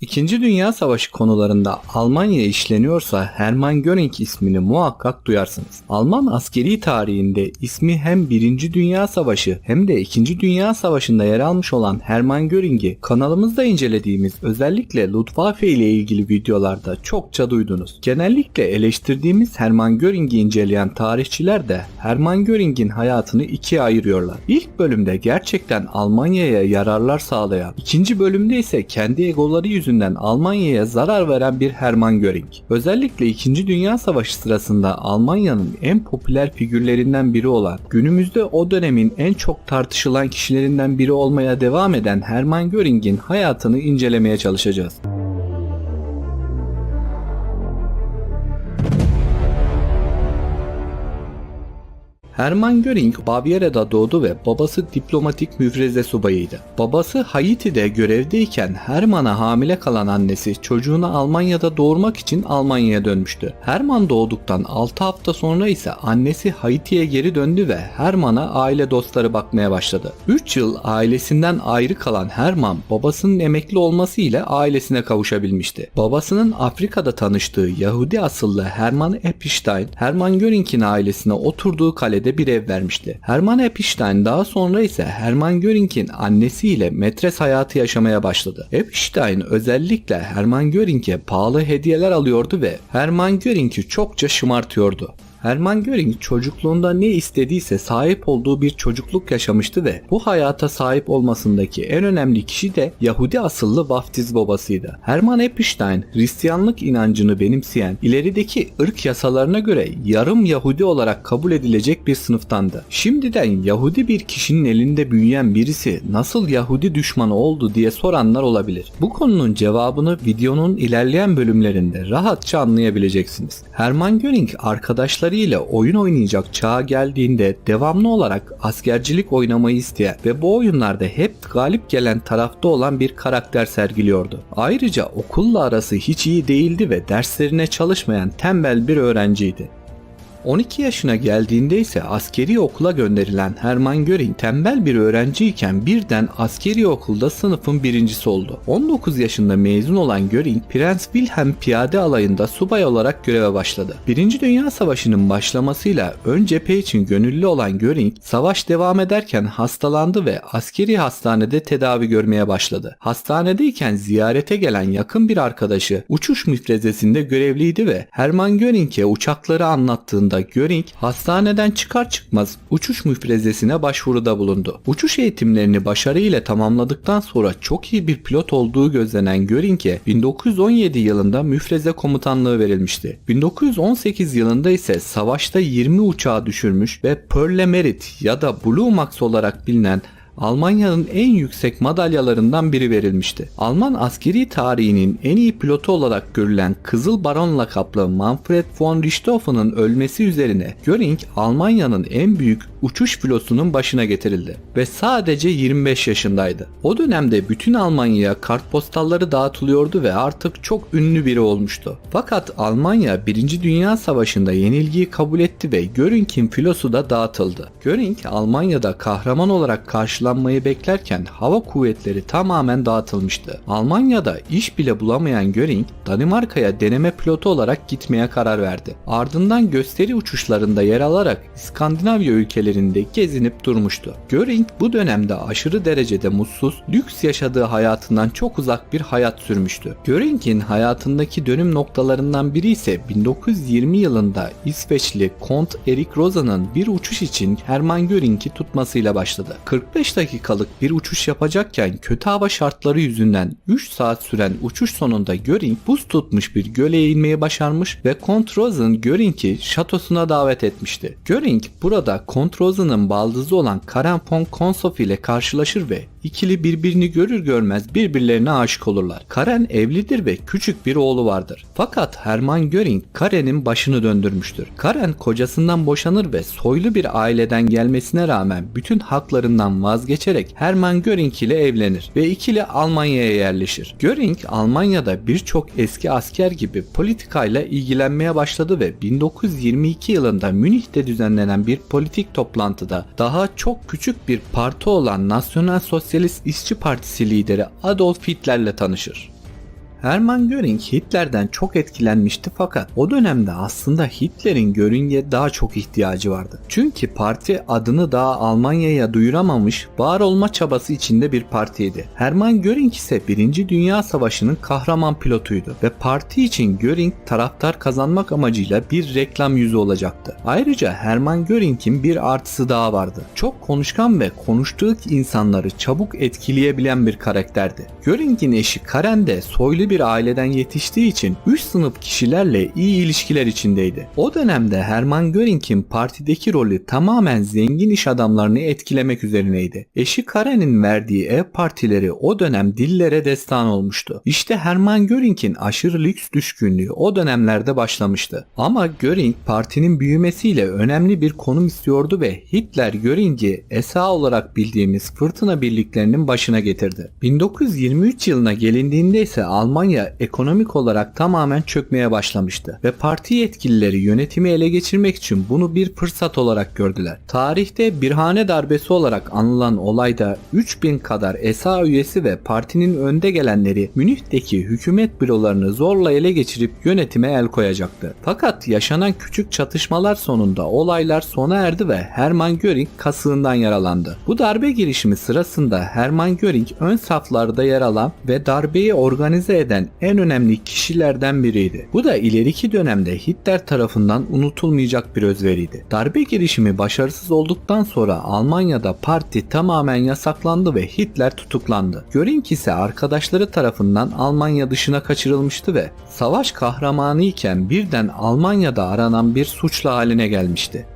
İkinci Dünya Savaşı konularında Almanya işleniyorsa Hermann Göring ismini muhakkak duyarsınız. Alman askeri tarihinde ismi hem 1. Dünya Savaşı hem de 2. Dünya Savaşı'nda yer almış olan Hermann Göring'i kanalımızda incelediğimiz özellikle Luftwaffe ile ilgili videolarda çokça duydunuz. Genellikle eleştirdiğimiz Hermann Göring'i inceleyen tarihçiler de Hermann Göring'in hayatını ikiye ayırıyorlar. İlk bölümde gerçekten Almanya'ya yararlar sağlayan, ikinci bölümde ise kendi egoları yüzünden Almanya'ya zarar veren bir Hermann Göring. Özellikle 2. Dünya Savaşı sırasında Almanya'nın en popüler figürlerinden biri olan, günümüzde o dönemin en çok tartışılan kişilerinden biri olmaya devam eden Hermann Göring'in hayatını incelemeye çalışacağız. Hermann Göring Bavyera'da doğdu ve babası diplomatik müfreze subayıydı. Babası Haiti'de görevdeyken Hermann'a hamile kalan annesi çocuğunu Almanya'da doğurmak için Almanya'ya dönmüştü. Hermann doğduktan 6 hafta sonra ise annesi Haiti'ye geri döndü ve Hermann'a aile dostları bakmaya başladı. 3 yıl ailesinden ayrı kalan Hermann babasının emekli olması ile ailesine kavuşabilmişti. Babasının Afrika'da tanıştığı Yahudi asıllı Hermann Epstein, Hermann Göring'in ailesine oturduğu kalede bir ev vermişti. Hermann Epstein daha sonra ise Hermann Göring'in annesiyle metres hayatı yaşamaya başladı. Epstein özellikle Hermann Göring'e pahalı hediyeler alıyordu ve Hermann Göring'i çokça şımartıyordu. Hermann Göring çocukluğunda ne istediyse sahip olduğu bir çocukluk yaşamıştı ve bu hayata sahip olmasındaki en önemli kişi de Yahudi asıllı vaftiz babasıydı. Hermann Epstein Hristiyanlık inancını benimseyen ilerideki ırk yasalarına göre yarım Yahudi olarak kabul edilecek bir sınıftandı. Şimdiden Yahudi bir kişinin elinde büyüyen birisi nasıl Yahudi düşmanı oldu diye soranlar olabilir. Bu konunun cevabını videonun ilerleyen bölümlerinde rahatça anlayabileceksiniz. Hermann Göring arkadaşları ile oyun oynayacak çağa geldiğinde devamlı olarak askercilik oynamayı isteyen ve bu oyunlarda hep galip gelen tarafta olan bir karakter sergiliyordu. Ayrıca okulla arası hiç iyi değildi ve derslerine çalışmayan tembel bir öğrenciydi. 12 yaşına geldiğinde ise askeri okula gönderilen Hermann Göring tembel bir öğrenciyken birden askeri okulda sınıfın birincisi oldu. 19 yaşında mezun olan Göring, Prens Wilhelm piyade alayında subay olarak göreve başladı. Birinci Dünya Savaşı'nın başlamasıyla ön cephe için gönüllü olan Göring, savaş devam ederken hastalandı ve askeri hastanede tedavi görmeye başladı. Hastanedeyken ziyarete gelen yakın bir arkadaşı uçuş müfrezesinde görevliydi ve Hermann Göring'e uçakları anlattığında Göring hastaneden çıkar çıkmaz uçuş müfrezesine başvuruda bulundu. Uçuş eğitimlerini başarıyla tamamladıktan sonra çok iyi bir pilot olduğu gözlenen Göring'e 1917 yılında müfreze komutanlığı verilmişti. 1918 yılında ise savaşta 20 uçağı düşürmüş ve Pearl Merit ya da Blue Max olarak bilinen Almanya'nın en yüksek madalyalarından biri verilmişti. Alman askeri tarihinin en iyi pilotu olarak görülen Kızıl Baron lakaplı Manfred von Richthofen'ın ölmesi üzerine Göring Almanya'nın en büyük uçuş filosunun başına getirildi ve sadece 25 yaşındaydı. O dönemde bütün Almanya'ya kartpostalları dağıtılıyordu ve artık çok ünlü biri olmuştu. Fakat Almanya 1. Dünya Savaşı'nda yenilgiyi kabul etti ve Göring'in filosu da dağıtıldı. Göring Almanya'da kahraman olarak karşılanmayı beklerken hava kuvvetleri tamamen dağıtılmıştı. Almanya'da iş bile bulamayan Göring Danimarka'ya deneme pilotu olarak gitmeye karar verdi. Ardından gösteri uçuşlarında yer alarak İskandinavya ülkeleri ülkelerinde gezinip durmuştu. Göring bu dönemde aşırı derecede mutsuz, lüks yaşadığı hayatından çok uzak bir hayat sürmüştü. Göring'in hayatındaki dönüm noktalarından biri ise 1920 yılında İsveçli Kont Erik Rosa'nın bir uçuş için Hermann Göring'i tutmasıyla başladı. 45 dakikalık bir uçuş yapacakken kötü hava şartları yüzünden 3 saat süren uçuş sonunda Göring buz tutmuş bir göle inmeyi başarmış ve Kont Rosen Göring'i şatosuna davet etmişti. Göring burada Kont Rosen'ın baldızı olan Karen von Konsoff ile karşılaşır ve ikili birbirini görür görmez birbirlerine aşık olurlar. Karen evlidir ve küçük bir oğlu vardır. Fakat Hermann Göring Karen'in başını döndürmüştür. Karen kocasından boşanır ve soylu bir aileden gelmesine rağmen bütün haklarından vazgeçerek Hermann Göring ile evlenir ve ikili Almanya'ya yerleşir. Göring Almanya'da birçok eski asker gibi politikayla ilgilenmeye başladı ve 1922 yılında Münih'te düzenlenen bir politik toplantıda daha çok küçük bir parti olan Nasyonal Sosyalist İşçi Partisi lideri Adolf Hitler'le tanışır. Hermann Göring Hitler'den çok etkilenmişti fakat o dönemde aslında Hitler'in Göring'e daha çok ihtiyacı vardı. Çünkü parti adını daha Almanya'ya duyuramamış, var olma çabası içinde bir partiydi. Hermann Göring ise 1. Dünya Savaşı'nın kahraman pilotuydu ve parti için Göring taraftar kazanmak amacıyla bir reklam yüzü olacaktı. Ayrıca Hermann Göring'in bir artısı daha vardı. Çok konuşkan ve konuştuğu insanları çabuk etkileyebilen bir karakterdi. Göring'in eşi Karen de soylu bir aileden yetiştiği için üst sınıf kişilerle iyi ilişkiler içindeydi. O dönemde Hermann Göring'in partideki rolü tamamen zengin iş adamlarını etkilemek üzerineydi. Eşi Karen'in verdiği ev partileri o dönem dillere destan olmuştu. İşte Hermann Göring'in aşırı lüks düşkünlüğü o dönemlerde başlamıştı. Ama Göring partinin büyümesiyle önemli bir konum istiyordu ve Hitler Göring'i SA olarak bildiğimiz fırtına birliklerinin başına getirdi. 1923 yılına gelindiğinde ise Almanya ekonomik olarak tamamen çökmeye başlamıştı ve parti yetkilileri yönetimi ele geçirmek için bunu bir fırsat olarak gördüler. Tarihte birhane darbesi olarak anılan olayda 3000 kadar SA üyesi ve partinin önde gelenleri Münih'teki hükümet bürolarını zorla ele geçirip yönetime el koyacaktı. Fakat yaşanan küçük çatışmalar sonunda olaylar sona erdi ve Hermann Göring kasığından yaralandı. Bu darbe girişimi sırasında Hermann Göring ön saflarda yer alan ve darbeyi organize eden en önemli kişilerden biriydi. Bu da ileriki dönemde Hitler tarafından unutulmayacak bir özveriydi. Darbe girişimi başarısız olduktan sonra Almanya'da parti tamamen yasaklandı ve Hitler tutuklandı. Göring ise arkadaşları tarafından Almanya dışına kaçırılmıştı ve savaş kahramanı iken birden Almanya'da aranan bir suçlu haline gelmişti.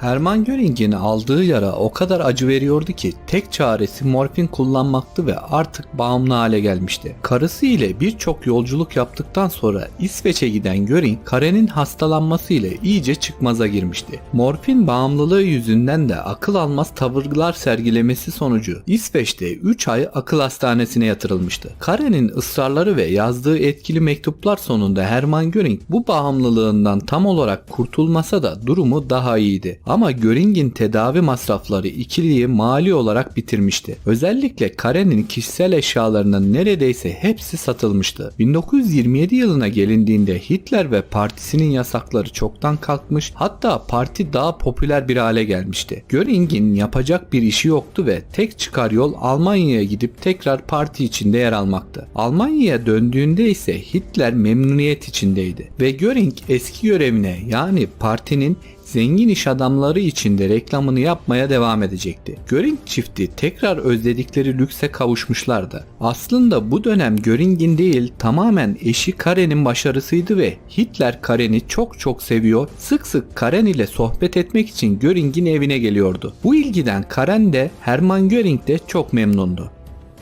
Hermann Göring'in aldığı yara o kadar acı veriyordu ki tek çaresi morfin kullanmaktı ve artık bağımlı hale gelmişti. Karısı ile birçok yolculuk yaptıktan sonra İsveç'e giden Göring, Karen'in hastalanması ile iyice çıkmaza girmişti. Morfin bağımlılığı yüzünden de akıl almaz tavırlar sergilemesi sonucu İsveç'te 3 ay akıl hastanesine yatırılmıştı. Karen'in ısrarları ve yazdığı etkili mektuplar sonunda Hermann Göring bu bağımlılığından tam olarak kurtulmasa da durumu daha iyiydi. Ama Göring'in tedavi masrafları ikiliyi mali olarak bitirmişti. Özellikle Karen'in kişisel eşyalarının neredeyse hepsi satılmıştı. 1927 yılına gelindiğinde Hitler ve partisinin yasakları çoktan kalkmış hatta parti daha popüler bir hale gelmişti. Göring'in yapacak bir işi yoktu ve tek çıkar yol Almanya'ya gidip tekrar parti içinde yer almaktı. Almanya'ya döndüğünde ise Hitler memnuniyet içindeydi ve Göring eski görevine yani partinin zengin iş adamları içinde reklamını yapmaya devam edecekti. Göring çifti tekrar özledikleri lükse kavuşmuşlardı. Aslında bu dönem Göring'in değil tamamen eşi Karen'in başarısıydı ve Hitler Karen'i çok çok seviyor, sık sık Karen ile sohbet etmek için Göring'in evine geliyordu. Bu ilgiden Karen de Hermann Göring de çok memnundu.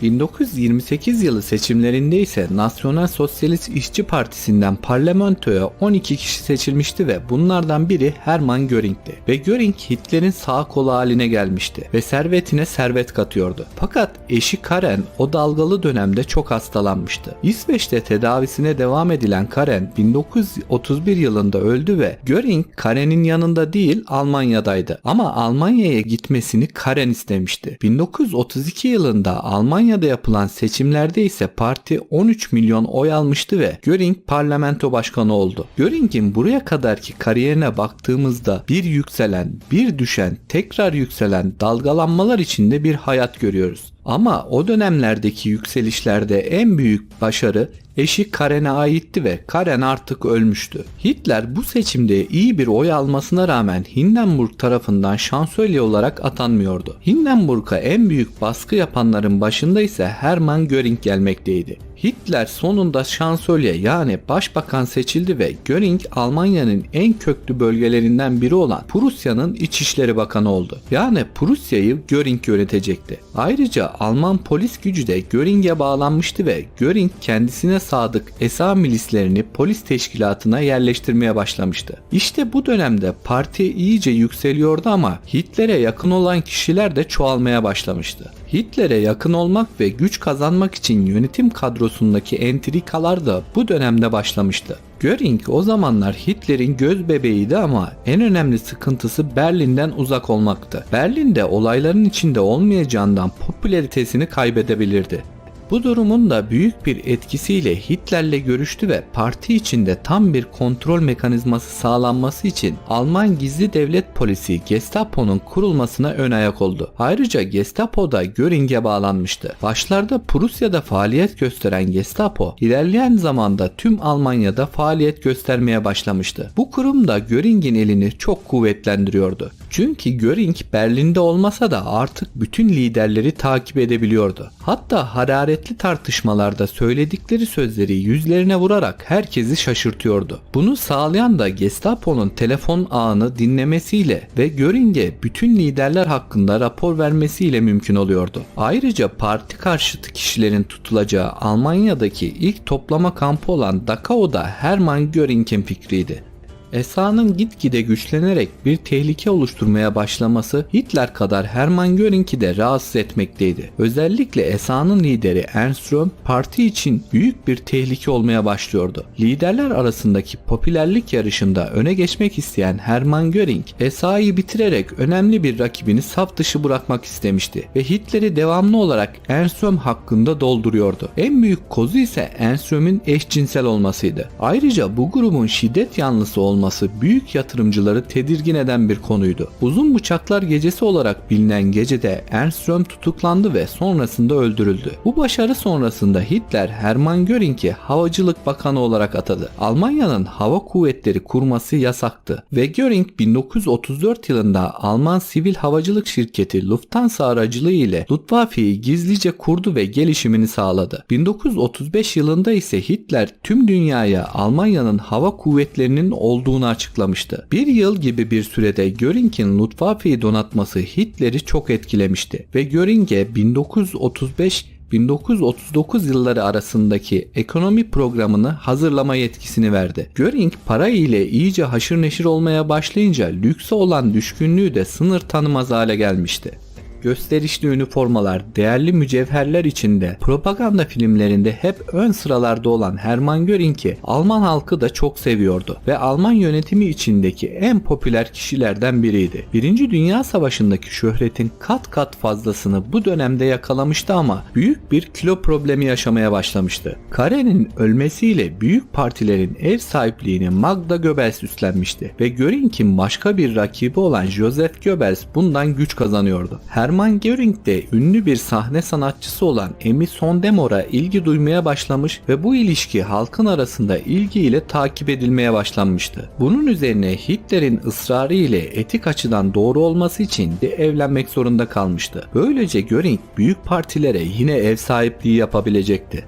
1928 yılı seçimlerinde ise Nasyonel Sosyalist İşçi Partisi'nden parlamentoya 12 kişi seçilmişti ve bunlardan biri Hermann Göring'ti. Ve Göring Hitler'in sağ kolu haline gelmişti ve servetine servet katıyordu. Fakat eşi Karen o dalgalı dönemde çok hastalanmıştı. İsveç'te tedavisine devam edilen Karen 1931 yılında öldü ve Göring Karen'in yanında değil Almanya'daydı. Ama Almanya'ya gitmesini Karen istemişti. 1932 yılında Almanya Almanya'da yapılan seçimlerde ise parti 13 milyon oy almıştı ve Göring parlamento başkanı oldu. Göring'in buraya kadarki kariyerine baktığımızda bir yükselen, bir düşen, tekrar yükselen dalgalanmalar içinde bir hayat görüyoruz. Ama o dönemlerdeki yükselişlerde en büyük başarı eşi Karen'e aitti ve Karen artık ölmüştü. Hitler bu seçimde iyi bir oy almasına rağmen Hindenburg tarafından şansölye olarak atanmıyordu. Hindenburg'a en büyük baskı yapanların başında ise Hermann Göring gelmekteydi. Hitler sonunda şansölye yani başbakan seçildi ve Göring Almanya'nın en köklü bölgelerinden biri olan Prusya'nın İçişleri Bakanı oldu. Yani Prusya'yı Göring yönetecekti. Ayrıca Alman polis gücü de Göring'e bağlanmıştı ve Göring kendisine sadık SA milislerini polis teşkilatına yerleştirmeye başlamıştı. İşte bu dönemde parti iyice yükseliyordu ama Hitler'e yakın olan kişiler de çoğalmaya başlamıştı. Hitler'e yakın olmak ve güç kazanmak için yönetim kadrosundaki entrikalar da bu dönemde başlamıştı. Göring o zamanlar Hitler'in göz bebeğiydi ama en önemli sıkıntısı Berlin'den uzak olmaktı. Berlin'de olayların içinde olmayacağından popülaritesini kaybedebilirdi. Bu durumun da büyük bir etkisiyle Hitler'le görüştü ve parti içinde tam bir kontrol mekanizması sağlanması için Alman gizli devlet polisi Gestapo'nun kurulmasına ön ayak oldu. Ayrıca Gestapo da Göring'e bağlanmıştı. Başlarda Prusya'da faaliyet gösteren Gestapo ilerleyen zamanda tüm Almanya'da faaliyet göstermeye başlamıştı. Bu kurum da Göring'in elini çok kuvvetlendiriyordu. Çünkü Göring Berlin'de olmasa da artık bütün liderleri takip edebiliyordu. Hatta hararetli tartışmalarda söyledikleri sözleri yüzlerine vurarak herkesi şaşırtıyordu. Bunu sağlayan da Gestapo'nun telefon ağını dinlemesiyle ve Göring'e bütün liderler hakkında rapor vermesiyle mümkün oluyordu. Ayrıca parti karşıtı kişilerin tutulacağı Almanya'daki ilk toplama kampı olan Dachau'da Hermann Göring'in fikriydi. Esa'nın gitgide güçlenerek bir tehlike oluşturmaya başlaması Hitler kadar Hermann Göring'i de rahatsız etmekteydi. Özellikle Esa'nın lideri Ernst Röhm parti için büyük bir tehlike olmaya başlıyordu. Liderler arasındaki popülerlik yarışında öne geçmek isteyen Hermann Göring, Esa'yı bitirerek önemli bir rakibini saf dışı bırakmak istemişti ve Hitler'i devamlı olarak Ernst Röhm hakkında dolduruyordu. En büyük kozu ise Ernst Röhm'ün eşcinsel olmasıydı. Ayrıca bu grubun şiddet yanlısı olması olması büyük yatırımcıları tedirgin eden bir konuydu. Uzun Bıçaklar Gecesi olarak bilinen gecede Ernst Röhm tutuklandı ve sonrasında öldürüldü. Bu başarı sonrasında Hitler Hermann Göring'i Havacılık Bakanı olarak atadı. Almanya'nın hava kuvvetleri kurması yasaktı ve Göring 1934 yılında Alman sivil havacılık şirketi Lufthansa aracılığı ile Luftwaffe'yi gizlice kurdu ve gelişimini sağladı. 1935 yılında ise Hitler tüm dünyaya Almanya'nın hava kuvvetlerinin olduğu olduğunu açıklamıştı. Bir yıl gibi bir sürede Göring'in Luftwaffe'yi donatması Hitler'i çok etkilemişti ve Göring'e 1935 1939 yılları arasındaki ekonomi programını hazırlama yetkisini verdi. Göring para ile iyice haşır neşir olmaya başlayınca lükse olan düşkünlüğü de sınır tanımaz hale gelmişti gösterişli üniformalar, değerli mücevherler içinde propaganda filmlerinde hep ön sıralarda olan Hermann Göring'i Alman halkı da çok seviyordu ve Alman yönetimi içindeki en popüler kişilerden biriydi. Birinci Dünya Savaşı'ndaki şöhretin kat kat fazlasını bu dönemde yakalamıştı ama büyük bir kilo problemi yaşamaya başlamıştı. Kare'nin ölmesiyle büyük partilerin ev sahipliğini Magda Goebbels üstlenmişti ve Göring'in başka bir rakibi olan Joseph Goebbels bundan güç kazanıyordu. Hermann Hermann Göring de ünlü bir sahne sanatçısı olan Emmy Sondemor'a ilgi duymaya başlamış ve bu ilişki halkın arasında ilgiyle takip edilmeye başlanmıştı. Bunun üzerine Hitler'in ısrarı ile etik açıdan doğru olması için de evlenmek zorunda kalmıştı. Böylece Göring büyük partilere yine ev sahipliği yapabilecekti.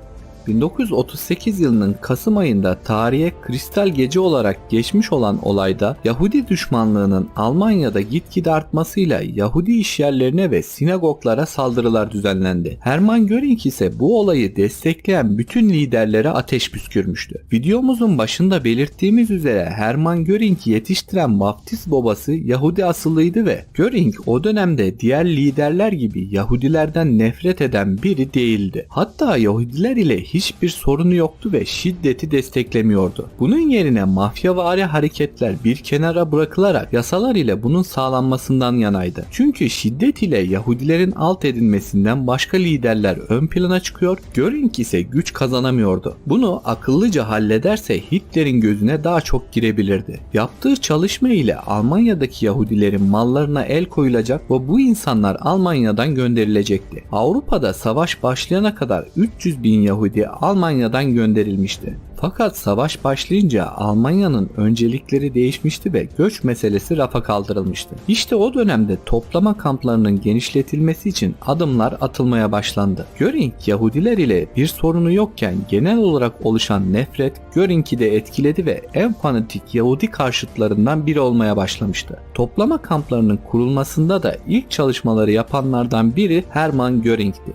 1938 yılının Kasım ayında tarihe Kristal Gece olarak geçmiş olan olayda Yahudi düşmanlığının Almanya'da gitgide artmasıyla Yahudi işyerlerine ve sinagoglara saldırılar düzenlendi. Hermann Göring ise bu olayı destekleyen bütün liderlere ateş püskürmüştü. Videomuzun başında belirttiğimiz üzere Hermann Göring'i yetiştiren vaftiz babası Yahudi asıllıydı ve Göring o dönemde diğer liderler gibi Yahudilerden nefret eden biri değildi. Hatta Yahudiler ile hiçbir sorunu yoktu ve şiddeti desteklemiyordu. Bunun yerine mafyavari hareketler bir kenara bırakılarak yasalar ile bunun sağlanmasından yanaydı. Çünkü şiddet ile Yahudilerin alt edilmesinden başka liderler ön plana çıkıyor, Göring ise güç kazanamıyordu. Bunu akıllıca hallederse Hitler'in gözüne daha çok girebilirdi. Yaptığı çalışma ile Almanya'daki Yahudilerin mallarına el koyulacak ve bu insanlar Almanya'dan gönderilecekti. Avrupa'da savaş başlayana kadar 300 bin Yahudi Almanya'dan gönderilmişti. Fakat savaş başlayınca Almanya'nın öncelikleri değişmişti ve göç meselesi rafa kaldırılmıştı. İşte o dönemde toplama kamplarının genişletilmesi için adımlar atılmaya başlandı. Göring Yahudiler ile bir sorunu yokken genel olarak oluşan nefret Göring'i de etkiledi ve en fanatik Yahudi karşıtlarından biri olmaya başlamıştı. Toplama kamplarının kurulmasında da ilk çalışmaları yapanlardan biri Hermann Göring'di.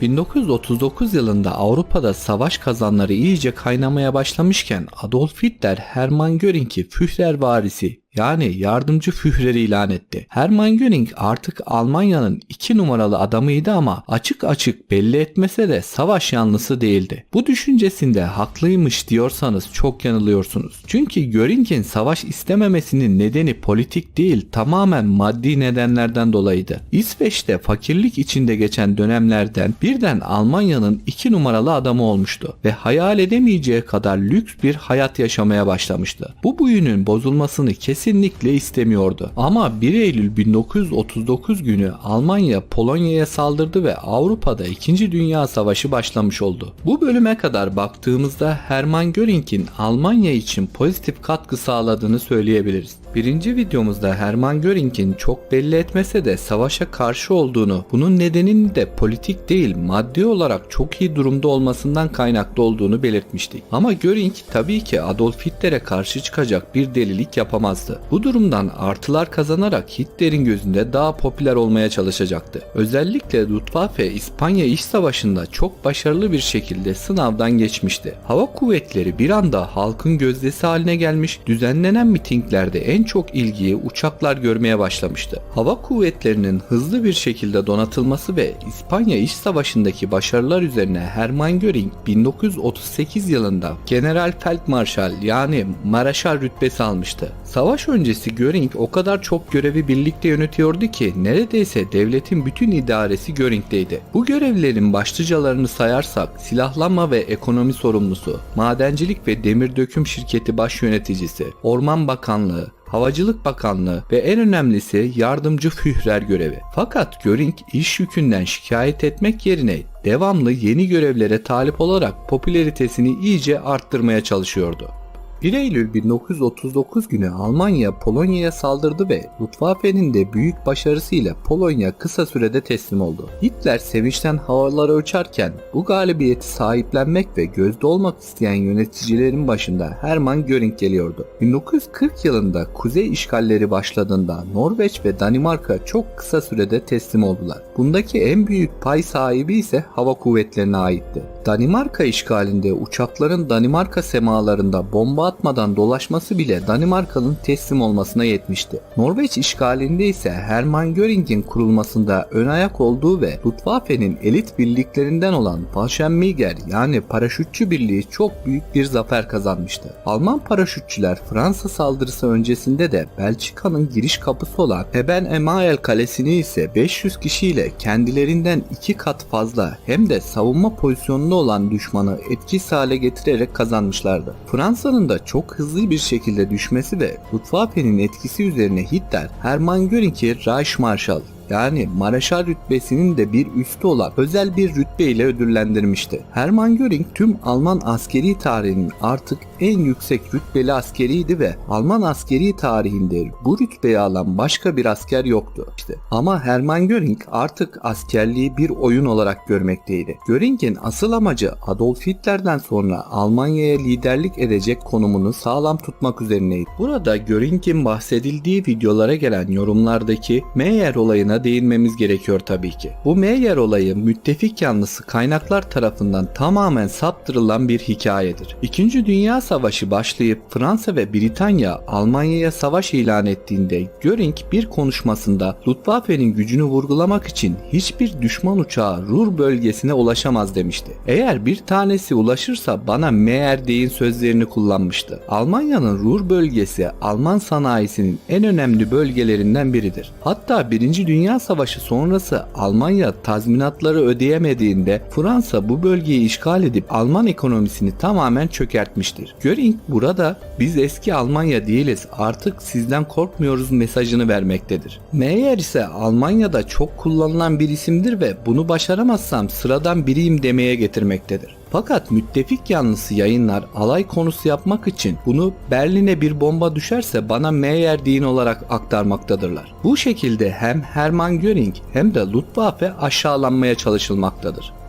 1939 yılında Avrupa'da savaş kazanları iyice kaynamaya başlamışken Adolf Hitler Hermann Göring'i Führer varisi yani yardımcı Führer ilan etti. Hermann Göring artık Almanya'nın iki numaralı adamıydı ama açık açık belli etmese de savaş yanlısı değildi. Bu düşüncesinde haklıymış diyorsanız çok yanılıyorsunuz. Çünkü Göring'in savaş istememesinin nedeni politik değil tamamen maddi nedenlerden dolayıydı. İsveç'te fakirlik içinde geçen dönemlerden birden Almanya'nın iki numaralı adamı olmuştu ve hayal edemeyeceği kadar lüks bir hayat yaşamaya başlamıştı. Bu büyünün bozulmasını kesinlikle istemiyordu. Ama 1 Eylül 1939 günü Almanya Polonya'ya saldırdı ve Avrupa'da 2. Dünya Savaşı başlamış oldu. Bu bölüme kadar baktığımızda Hermann Göring'in Almanya için pozitif katkı sağladığını söyleyebiliriz. Birinci videomuzda Hermann Göring'in çok belli etmese de savaşa karşı olduğunu, bunun nedeninin de politik değil maddi olarak çok iyi durumda olmasından kaynaklı olduğunu belirtmiştik. Ama Göring tabii ki Adolf Hitler'e karşı çıkacak bir delilik yapamazdı. Bu durumdan artılar kazanarak Hitler'in gözünde daha popüler olmaya çalışacaktı. Özellikle Luftwaffe İspanya İç Savaşı'nda çok başarılı bir şekilde sınavdan geçmişti. Hava kuvvetleri bir anda halkın gözdesi haline gelmiş, düzenlenen mitinglerde en çok ilgiyi uçaklar görmeye başlamıştı. Hava kuvvetlerinin hızlı bir şekilde donatılması ve İspanya İç Savaşı'ndaki başarılar üzerine Hermann Göring 1938 yılında General Feldmarschall yani Maraşal rütbesi almıştı. Savaş öncesi Göring o kadar çok görevi birlikte yönetiyordu ki neredeyse devletin bütün idaresi Göring'deydi. Bu görevlerin başlıcalarını sayarsak silahlanma ve ekonomi sorumlusu, madencilik ve demir döküm şirketi baş yöneticisi, Orman Bakanlığı, Havacılık Bakanlığı ve en önemlisi yardımcı Führer görevi. Fakat Göring iş yükünden şikayet etmek yerine devamlı yeni görevlere talip olarak popülaritesini iyice arttırmaya çalışıyordu. 1 Eylül 1939 günü Almanya Polonya'ya saldırdı ve Luftwaffe'nin de büyük başarısıyla Polonya kısa sürede teslim oldu. Hitler sevinçten havalara uçarken bu galibiyeti sahiplenmek ve gözde olmak isteyen yöneticilerin başında Hermann Göring geliyordu. 1940 yılında kuzey işgalleri başladığında Norveç ve Danimarka çok kısa sürede teslim oldular. Bundaki en büyük pay sahibi ise hava kuvvetlerine aitti. Danimarka işgalinde uçakların Danimarka semalarında bomba atmadan dolaşması bile Danimarka'nın teslim olmasına yetmişti. Norveç işgalinde ise Hermann Göring'in kurulmasında ön ayak olduğu ve Luftwaffe'nin elit birliklerinden olan Fallschirmjäger yani paraşütçü birliği çok büyük bir zafer kazanmıştı. Alman paraşütçüler Fransa saldırısı öncesinde de Belçika'nın giriş kapısı olan Eben Emael kalesini ise 500 kişiyle kendilerinden iki kat fazla hem de savunma pozisyonunda olan düşmanı etkisiz hale getirerek kazanmışlardı. Fransa'nın da çok hızlı bir şekilde düşmesi ve Luftwaffe'nin etkisi üzerine Hitler Hermann Göring'i Reichsmarschall yani Mareşal rütbesinin de bir üstü olan özel bir rütbe ile ödüllendirmişti. Hermann Göring tüm Alman askeri tarihinin artık en yüksek rütbeli askeriydi ve Alman askeri tarihinde bu rütbeyi alan başka bir asker yoktu. İşte. Ama Hermann Göring artık askerliği bir oyun olarak görmekteydi. Göring'in asıl amacı Adolf Hitler'den sonra Almanya'ya liderlik edecek konumunu sağlam tutmak üzerineydi. Burada Göring'in bahsedildiği videolara gelen yorumlardaki Meyer olayına değinmemiz gerekiyor tabii ki. Bu Meyer olayı müttefik yanlısı kaynaklar tarafından tamamen saptırılan bir hikayedir. İkinci Dünya Savaşı başlayıp Fransa ve Britanya Almanya'ya savaş ilan ettiğinde Göring bir konuşmasında Luftwaffe'nin gücünü vurgulamak için hiçbir düşman uçağı Ruhr bölgesine ulaşamaz demişti. Eğer bir tanesi ulaşırsa bana Meyer deyin sözlerini kullanmıştı. Almanya'nın Ruhr bölgesi Alman sanayisinin en önemli bölgelerinden biridir. Hatta 1. Dünya Savaşı sonrası Almanya tazminatları ödeyemediğinde Fransa bu bölgeyi işgal edip Alman ekonomisini tamamen çökertmiştir. Göring burada biz eski Almanya değiliz artık sizden korkmuyoruz mesajını vermektedir. Meyer ise Almanya'da çok kullanılan bir isimdir ve bunu başaramazsam sıradan biriyim demeye getirmektedir. Fakat müttefik yanlısı yayınlar alay konusu yapmak için bunu Berlin'e bir bomba düşerse bana Meyer deyin olarak aktarmaktadırlar. Bu şekilde hem Hermann Göring hem de Luftwaffe aşağılanmaya çalışılmaktadır.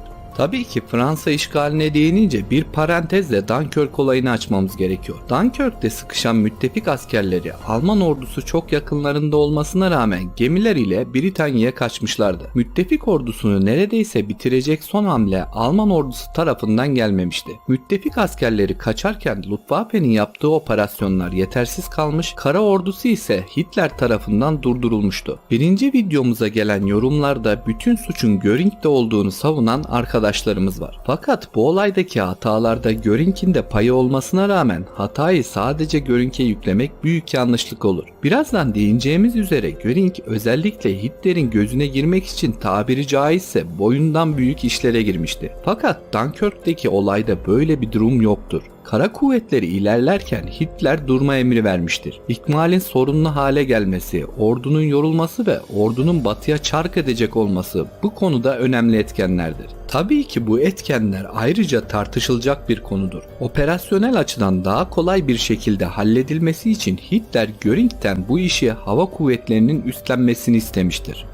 Tabii ki Fransa işgaline değinince bir parantezle Dunkirk olayını açmamız gerekiyor. Dunkirk'te sıkışan müttefik askerleri Alman ordusu çok yakınlarında olmasına rağmen gemiler ile Britanya'ya kaçmışlardı. Müttefik ordusunu neredeyse bitirecek son hamle Alman ordusu tarafından gelmemişti. Müttefik askerleri kaçarken Luftwaffe'nin yaptığı operasyonlar yetersiz kalmış, kara ordusu ise Hitler tarafından durdurulmuştu. Birinci videomuza gelen yorumlarda bütün suçun Göring'de olduğunu savunan arkadaşlarımız var. Fakat bu olaydaki hatalarda Göring'in de payı olmasına rağmen hatayı sadece Göring'e yüklemek büyük yanlışlık olur. Birazdan değineceğimiz üzere Göring özellikle Hitler'in gözüne girmek için tabiri caizse boyundan büyük işlere girmişti. Fakat Dunkirk'teki olayda böyle bir durum yoktur. Kara kuvvetleri ilerlerken Hitler durma emri vermiştir. İkmalin sorunlu hale gelmesi, ordunun yorulması ve ordunun batıya çark edecek olması bu konuda önemli etkenlerdir. Tabii ki bu etkenler ayrıca tartışılacak bir konudur. Operasyonel açıdan daha kolay bir şekilde halledilmesi için Hitler Göring'den bu işi hava kuvvetlerinin üstlenmesini istemiştir.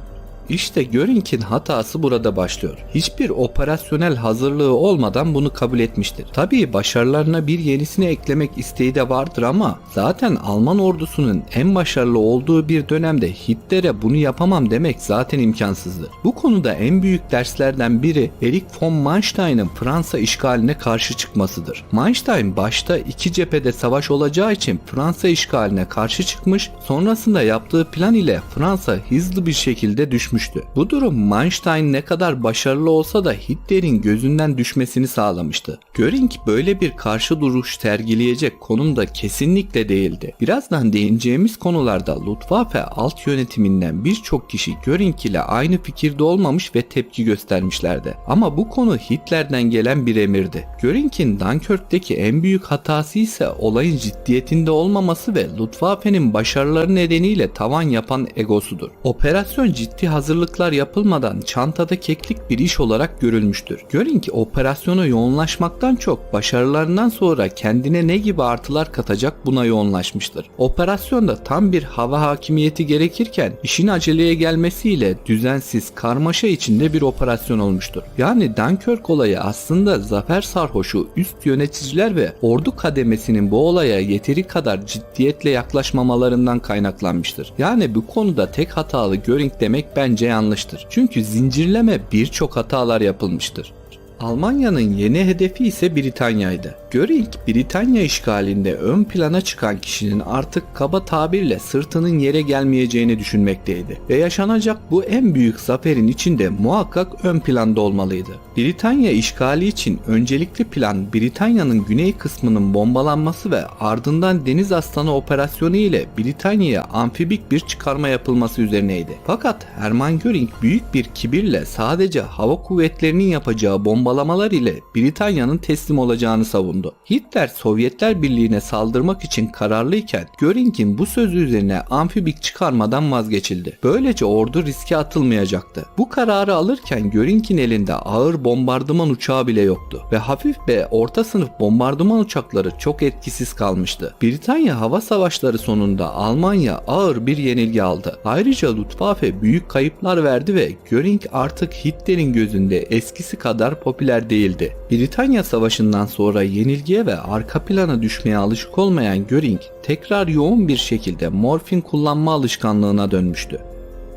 İşte Göring'in hatası burada başlıyor. Hiçbir operasyonel hazırlığı olmadan bunu kabul etmiştir. Tabii başarılarına bir yenisini eklemek isteği de vardır ama zaten Alman ordusunun en başarılı olduğu bir dönemde Hitler'e bunu yapamam demek zaten imkansızdır. Bu konuda en büyük derslerden biri Erich von Manstein'ın Fransa işgaline karşı çıkmasıdır. Manstein başta iki cephede savaş olacağı için Fransa işgaline karşı çıkmış, sonrasında yaptığı plan ile Fransa hızlı bir şekilde düşmüştü. Bu durum Manstein ne kadar başarılı olsa da Hitler'in gözünden düşmesini sağlamıştı. Göring böyle bir karşı duruş sergileyecek konumda kesinlikle değildi. Birazdan değineceğimiz konularda Luftwaffe alt yönetiminden birçok kişi Göring ile aynı fikirde olmamış ve tepki göstermişlerdi. Ama bu konu Hitler'den gelen bir emirdi. Göring'in Dunkirk'teki en büyük hatası ise olayın ciddiyetinde olmaması ve Luftwaffe'nin başarıları nedeniyle tavan yapan egosudur. Operasyon ciddi hazırlıklar yapılmadan çantada keklik bir iş olarak görülmüştür. Göring operasyona yoğunlaşmaktan çok başarılarından sonra kendine ne gibi artılar katacak buna yoğunlaşmıştır. Operasyonda tam bir hava hakimiyeti gerekirken işin aceleye gelmesiyle düzensiz karmaşa içinde bir operasyon olmuştur. Yani Dunkirk olayı aslında zafer sarhoşu üst yöneticiler ve ordu kademesinin bu olaya yeteri kadar ciddiyetle yaklaşmamalarından kaynaklanmıştır. Yani bu konuda tek hatalı Göring demek bence yanlıştır. Çünkü zincirleme birçok hatalar yapılmıştır. Almanya'nın yeni hedefi ise Britanya'ydı. Göring, Britanya işgalinde ön plana çıkan kişinin artık kaba tabirle sırtının yere gelmeyeceğini düşünmekteydi. Ve yaşanacak bu en büyük zaferin içinde muhakkak ön planda olmalıydı. Britanya işgali için öncelikli plan Britanya'nın güney kısmının bombalanması ve ardından Deniz Aslanı operasyonu ile Britanya'ya amfibik bir çıkarma yapılması üzerineydi. Fakat Hermann Göring büyük bir kibirle sadece hava kuvvetlerinin yapacağı bombalamalar ile Britanya'nın teslim olacağını savundu. Hitler Sovyetler Birliği'ne saldırmak için kararlıyken Göring'in bu sözü üzerine amfibik çıkarmadan vazgeçildi. Böylece ordu riske atılmayacaktı. Bu kararı alırken Göring'in elinde ağır bombardıman uçağı bile yoktu ve hafif ve orta sınıf bombardıman uçakları çok etkisiz kalmıştı. Britanya hava savaşları sonunda Almanya ağır bir yenilgi aldı. Ayrıca Luftwaffe büyük kayıplar verdi ve Göring artık Hitler'in gözünde eskisi kadar popüler değildi. Britanya Savaşı'ndan sonra yenilgiye ve arka plana düşmeye alışık olmayan Göring tekrar yoğun bir şekilde morfin kullanma alışkanlığına dönmüştü.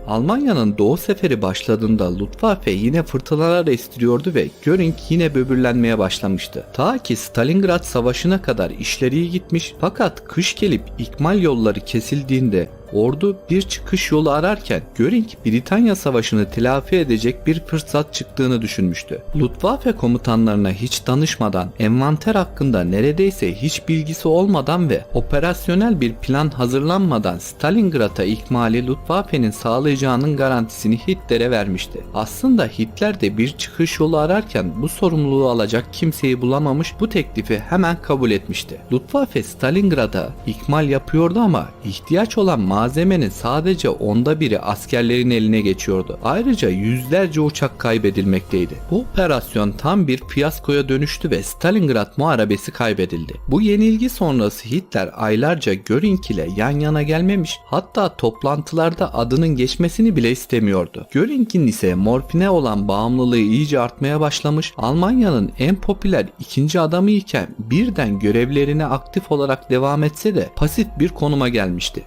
Almanya'nın doğu seferi başladığında Luftwaffe yine fırtınalar estiriyordu ve Göring yine böbürlenmeye başlamıştı. Ta ki Stalingrad Savaşı'na kadar işleri iyi gitmiş fakat kış gelip ikmal yolları kesildiğinde ordu bir çıkış yolu ararken Göring Britanya Savaşı'nı telafi edecek bir fırsat çıktığını düşünmüştü. Luftwaffe komutanlarına hiç danışmadan, envanter hakkında neredeyse hiç bilgisi olmadan ve operasyonel bir plan hazırlanmadan Stalingrad'a ikmali Luftwaffe'nin sağlayacağının garantisini Hitler'e vermişti. Aslında Hitler de bir çıkış yolu ararken bu sorumluluğu alacak kimseyi bulamamış bu teklifi hemen kabul etmişti. Luftwaffe Stalingrad'a ikmal yapıyordu ama ihtiyaç olan malzemenin sadece onda biri askerlerin eline geçiyordu. Ayrıca yüzlerce uçak kaybedilmekteydi. Bu operasyon tam bir fiyaskoya dönüştü ve Stalingrad muharebesi kaybedildi. Bu yenilgi sonrası Hitler aylarca Göring ile yan yana gelmemiş hatta toplantılarda adının geçmesini bile istemiyordu. Göring'in ise morfine olan bağımlılığı iyice artmaya başlamış Almanya'nın en popüler ikinci adamı iken birden görevlerine aktif olarak devam etse de pasif bir konuma gelmişti.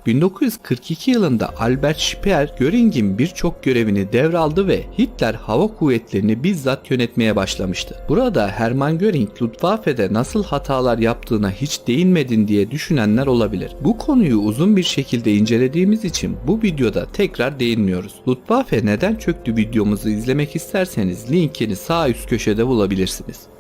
1942 yılında Albert Speer Göring'in birçok görevini devraldı ve Hitler hava kuvvetlerini bizzat yönetmeye başlamıştı. Burada Hermann Göring Luftwaffe'de nasıl hatalar yaptığına hiç değinmedin diye düşünenler olabilir. Bu konuyu uzun bir şekilde incelediğimiz için bu videoda tekrar değinmiyoruz. Luftwaffe neden çöktü videomuzu izlemek isterseniz linkini sağ üst köşede bulabilirsiniz.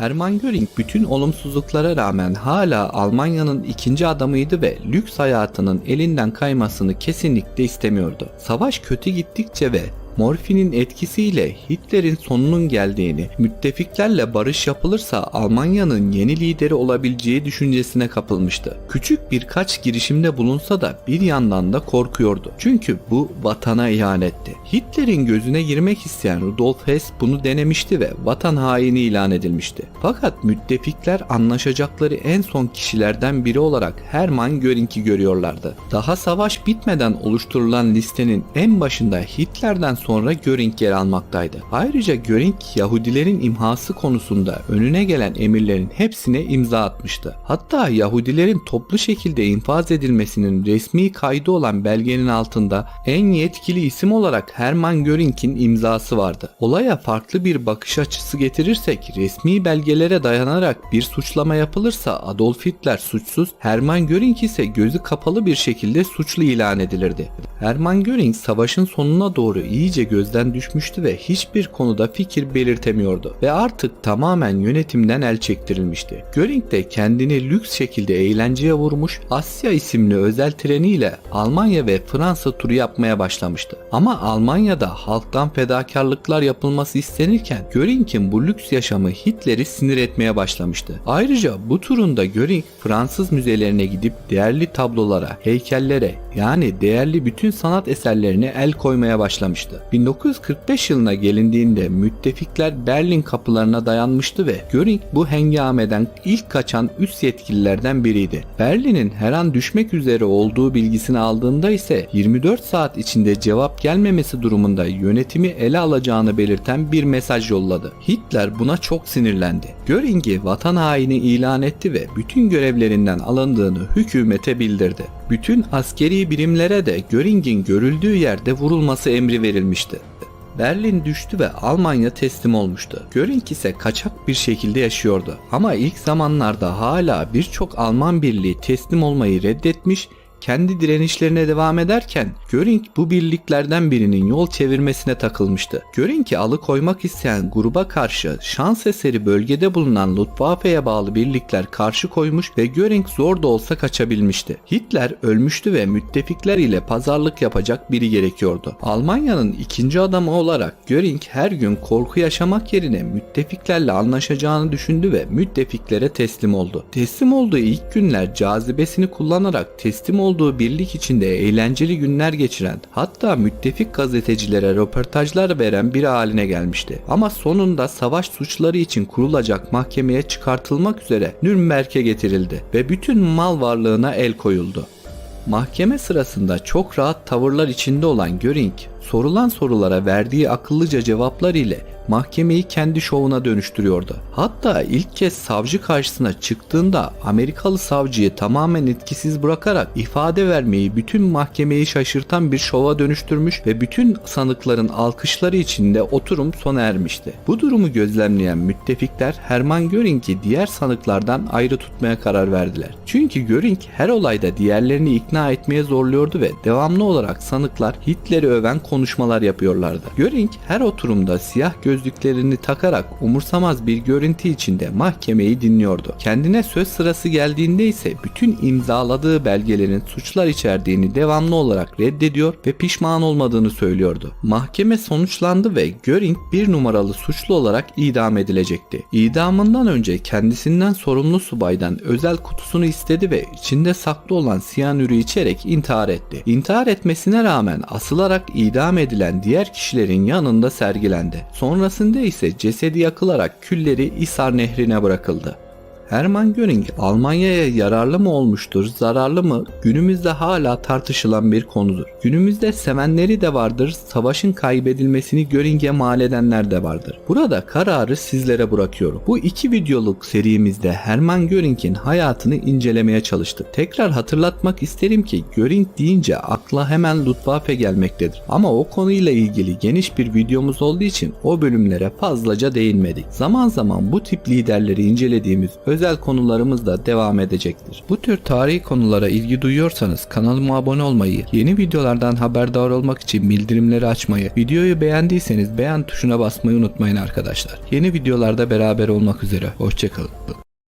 Hermann Göring bütün olumsuzluklara rağmen hala Almanya'nın ikinci adamıydı ve lüks hayatının elinden kaymasını kesinlikle istemiyordu. Savaş kötü gittikçe ve morfinin etkisiyle Hitler'in sonunun geldiğini, müttefiklerle barış yapılırsa Almanya'nın yeni lideri olabileceği düşüncesine kapılmıştı. Küçük birkaç girişimde bulunsa da bir yandan da korkuyordu. Çünkü bu vatana ihanetti. Hitler'in gözüne girmek isteyen Rudolf Hess bunu denemişti ve vatan haini ilan edilmişti. Fakat müttefikler anlaşacakları en son kişilerden biri olarak Hermann Göring'i görüyorlardı. Daha savaş bitmeden oluşturulan listenin en başında Hitler'den sonra Göring yer almaktaydı. Ayrıca Göring Yahudilerin imhası konusunda önüne gelen emirlerin hepsine imza atmıştı. Hatta Yahudilerin toplu şekilde infaz edilmesinin resmi kaydı olan belgenin altında en yetkili isim olarak Hermann Göring'in imzası vardı. Olaya farklı bir bakış açısı getirirsek resmi belgelere dayanarak bir suçlama yapılırsa Adolf Hitler suçsuz, Hermann Göring ise gözü kapalı bir şekilde suçlu ilan edilirdi. Hermann Göring savaşın sonuna doğru iyice gözden düşmüştü ve hiçbir konuda fikir belirtemiyordu ve artık tamamen yönetimden el çektirilmişti. Göring de kendini lüks şekilde eğlenceye vurmuş Asya isimli özel treniyle Almanya ve Fransa turu yapmaya başlamıştı. Ama Almanya'da halktan fedakarlıklar yapılması istenirken Göring'in bu lüks yaşamı Hitler'i sinir etmeye başlamıştı. Ayrıca bu turunda Göring Fransız müzelerine gidip değerli tablolara, heykellere yani değerli bütün sanat eserlerine el koymaya başlamıştı. 1945 yılına gelindiğinde müttefikler Berlin kapılarına dayanmıştı ve Göring bu hengameden ilk kaçan üst yetkililerden biriydi. Berlin'in her an düşmek üzere olduğu bilgisini aldığında ise 24 saat içinde cevap gelmemesi durumunda yönetimi ele alacağını belirten bir mesaj yolladı. Hitler buna çok sinirlendi. Göring'i vatan haini ilan etti ve bütün görevlerinden alındığını hükümete bildirdi. Bütün askeri birimlere de Göring'in görüldüğü yerde vurulması emri verilmişti. Berlin düştü ve Almanya teslim olmuştu. Göring ise kaçak bir şekilde yaşıyordu. Ama ilk zamanlarda hala birçok Alman birliği teslim olmayı reddetmiş kendi direnişlerine devam ederken Göring bu birliklerden birinin yol çevirmesine takılmıştı. Göring'i alıkoymak isteyen gruba karşı şans eseri bölgede bulunan Luftwaffe'ye bağlı birlikler karşı koymuş ve Göring zor da olsa kaçabilmişti. Hitler ölmüştü ve müttefikler ile pazarlık yapacak biri gerekiyordu. Almanya'nın ikinci adamı olarak Göring her gün korku yaşamak yerine müttefiklerle anlaşacağını düşündü ve müttefiklere teslim oldu. Teslim olduğu ilk günler cazibesini kullanarak teslim olduğu birlik içinde eğlenceli günler geçiren hatta müttefik gazetecilere röportajlar veren bir haline gelmişti. Ama sonunda savaş suçları için kurulacak mahkemeye çıkartılmak üzere Nürnberg'e getirildi ve bütün mal varlığına el koyuldu. Mahkeme sırasında çok rahat tavırlar içinde olan Göring, sorulan sorulara verdiği akıllıca cevaplar ile mahkemeyi kendi şovuna dönüştürüyordu. Hatta ilk kez savcı karşısına çıktığında Amerikalı savcıyı tamamen etkisiz bırakarak ifade vermeyi bütün mahkemeyi şaşırtan bir şova dönüştürmüş ve bütün sanıkların alkışları içinde oturum sona ermişti. Bu durumu gözlemleyen müttefikler Hermann Göring'i diğer sanıklardan ayrı tutmaya karar verdiler. Çünkü Göring her olayda diğerlerini ikna etmeye zorluyordu ve devamlı olarak sanıklar Hitler'i öven konuşmalar yapıyorlardı. Göring her oturumda siyah gözlüklerini takarak umursamaz bir görüntü içinde mahkemeyi dinliyordu. Kendine söz sırası geldiğinde ise bütün imzaladığı belgelerin suçlar içerdiğini devamlı olarak reddediyor ve pişman olmadığını söylüyordu. Mahkeme sonuçlandı ve Göring bir numaralı suçlu olarak idam edilecekti. İdamından önce kendisinden sorumlu subaydan özel kutusunu istedi ve içinde saklı olan siyanürü içerek intihar etti. İntihar etmesine rağmen asılarak idam edilen diğer kişilerin yanında sergilendi. Sonrasında ise cesedi yakılarak külleri İsar Nehri'ne bırakıldı. Hermann Göring Almanya'ya yararlı mı olmuştur, zararlı mı günümüzde hala tartışılan bir konudur. Günümüzde sevenleri de vardır, savaşın kaybedilmesini Göring'e mal edenler de vardır. Burada kararı sizlere bırakıyorum. Bu iki videoluk serimizde Hermann Göring'in hayatını incelemeye çalıştık. Tekrar hatırlatmak isterim ki Göring deyince akla hemen Luftwaffe gelmektedir. Ama o konuyla ilgili geniş bir videomuz olduğu için o bölümlere fazlaca değinmedik. Zaman zaman bu tip liderleri incelediğimiz özel konularımız da devam edecektir. Bu tür tarihi konulara ilgi duyuyorsanız kanalıma abone olmayı, yeni videolardan haberdar olmak için bildirimleri açmayı, videoyu beğendiyseniz beğen tuşuna basmayı unutmayın arkadaşlar. Yeni videolarda beraber olmak üzere. Hoşçakalın.